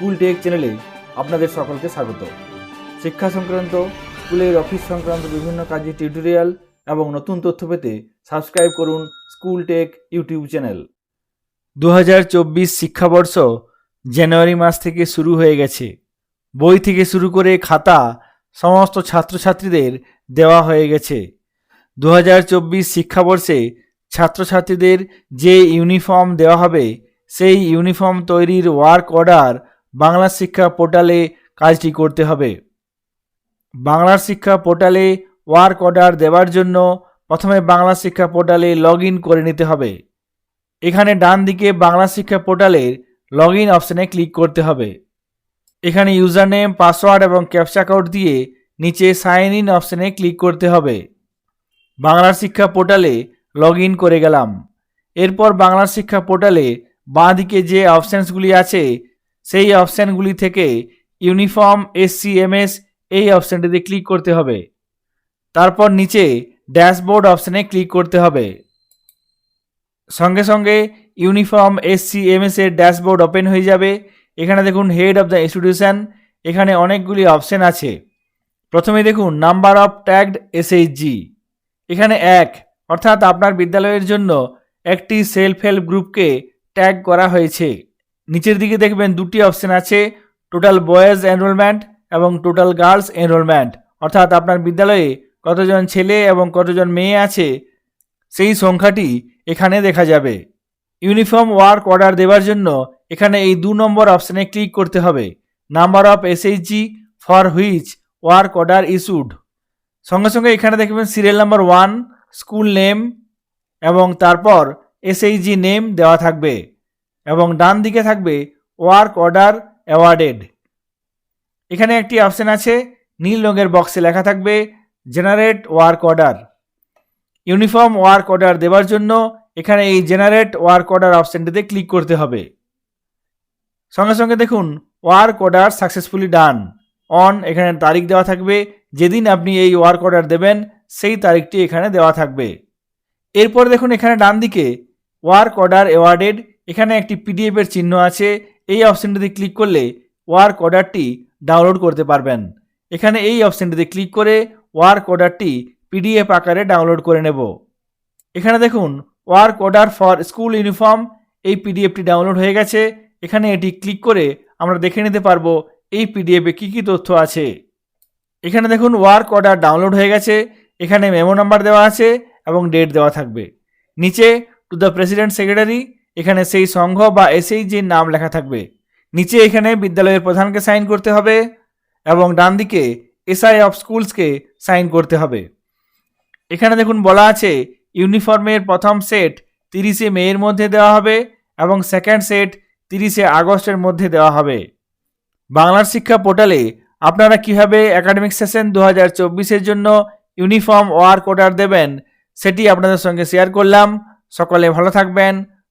School take চ্যানেলে আপনাদের সকলকে স্বাগত। শিক্ষা সংক্রান্ত, স্কুলের অফিস সংক্রান্ত বিভিন্ন কাজের টিউটোরিয়াল এবং নতুন তথ্য পেতে সাবস্ক্রাইব করুন স্কুল টেক ইউটিউব চ্যানেল। দু হাজার চব্বিশ শিক্ষাবর্ষ জানুয়ারি মাস থেকে শুরু হয়ে গেছে। বই থেকে শুরু করে খাতা, সমস্ত ছাত্রছাত্রীদের দেওয়া হয়ে গেছে। দু হাজার চব্বিশ শিক্ষাবর্ষে ছাত্রছাত্রীদের যে ইউনিফর্ম দেওয়া হবে, সেই ইউনিফর্ম তৈরির ওয়ার্ক অর্ডার বাংলা শিক্ষা পোর্টালে কাজটি করতে হবে। বাংলা শিক্ষা পোর্টালে ওয়ার্ক অর্ডার দেওয়ার জন্য প্রথমে বাংলা শিক্ষা পোর্টালে লগ করে নিতে হবে। এখানে ডান দিকে বাংলা শিক্ষা পোর্টালের লগ ইন অপশানে ক্লিক করতে হবে। এখানে ইউজার নেম পাসওয়ার্ড এবং ক্যাপচা কোড দিয়ে নিচে সাইন ইন অপশানে ক্লিক করতে হবে। বাংলা শিক্ষা পোর্টালে লগ করে গেলাম। এরপর বাংলা শিক্ষা পোর্টালে বাঁ দিকে যে অপশানসগুলি আছে সেই অপশানগুলি থেকে ইউনিফর্ম এসসিএমএস এই অপশানটিতে ক্লিক করতে হবে। তারপর নিচে ড্যাশবোর্ড অপশানে ক্লিক করতে হবে। সঙ্গে সঙ্গে ইউনিফর্ম এসসিএমএস এর ড্যাশবোর্ড ওপেন হয়ে যাবে। এখানে দেখুন, হেড অফ দ্য ইনস্টিটিউশন, এখানে অনেকগুলি অপশান আছে। প্রথমে দেখুন, নাম্বার অফ ট্যাগড এসএইচজি এখানে এক, অর্থাৎ আপনার বিদ্যালয়ের জন্য একটি সেলফ হেল্প গ্রুপকে ট্যাগ করা হয়েছে। নিচের দিকে দেখবেন দুটি অপশন আছে টোটাল বয়েজ এনরোলমেন্ট এবং টোটাল গার্লস এনরোলমেন্ট অর্থাৎ আপনার বিদ্যালয়ে কতজন ছেলে এবং কতজন মেয়ে আছে, সেই সংখ্যাটি এখানে দেখা যাবে। ইউনিফর্ম ওয়ার্ক অর্ডার দেওয়ার জন্য এখানে এই দু নম্বর অপশানে ক্লিক করতে হবে। Number of SHG for which work order issued সঙ্গে সঙ্গে এখানে দেখবেন serial number one school name এবং তারপর এসএইচজি নেম দেওয়া থাকবে। এবং ডান দিকে থাকবে ওয়ার্ক অর্ডার অ্যাওয়ার্ডেড। এখানে একটি অপশন আছে, নীল রঙের বক্সে লেখা থাকবে, generate work order. Uniform work order দেওয়ার জন্য এখানে এই জেনারেট ওয়ার্ক অর্ডার অপশনটিতে ক্লিক করতে হবে। সঙ্গে সঙ্গে দেখুন, work order successfully done. On এখানে তারিখ দেওয়া থাকবে, যেদিন আপনি এই ওয়ার্ক অর্ডার দেবেন, সেই তারিখটি এখানে দেওয়া থাকবে। এরপর দেখুন এখানে ডান দিকে, ওয়ার্ক অর্ডার অ্যাওয়ার্ডেড এখানে একটি পিডিএফ এর চিহ্ন আছে। এই অপশনটিতে ক্লিক করলে ওয়ার্ক অর্ডারটি ডাউনলোড করতে পারবেন। এখানে এই অপশনটিতে ক্লিক করে ওয়ার্ক অর্ডারটি পিডিএফ আকারে ডাউনলোড করে নেব। এখানে দেখুন work order for school uniform এই পিডিএফটি ডাউনলোড হয়ে গেছে। এখানে এটি ক্লিক করে আমরা দেখে নিতে পারব এই পিডিএফে কী কী তথ্য আছে। এখানে দেখুন ওয়ার্ক অর্ডার ডাউনলোড হয়ে গেছে। এখানে মেমো নাম্বার দেওয়া আছে এবং ডেট দেওয়া থাকবে। নিচে টু দ্য প্রেসিডেন্ট সেক্রেটারি এখানে সেই সংঘ বা এসএইচজির নাম লেখা থাকবে। নিচে এখানে বিদ্যালয়ের প্রধানকে সাইন করতে হবে এবং ডান দিকে এসআই অফ স্কুলসকে সাইন করতে হবে। এখানে দেখুন বলা আছে, ইউনিফর্মের প্রথম সেট তিরিশে মেয়ের মধ্যে দেওয়া হবে এবং সেকেন্ড সেট তিরিশে আগস্টের মধ্যে দেওয়া হবে। বাংলার শিক্ষা পোর্টালে আপনারা কীভাবে একাডেমিক সেশন দু হাজার জন্য ইউনিফর্ম ওয়ার্ক অর্ডার দেবেন, সেটি আপনাদের সঙ্গে শেয়ার করলাম। সকলে ভালো থাকবেন।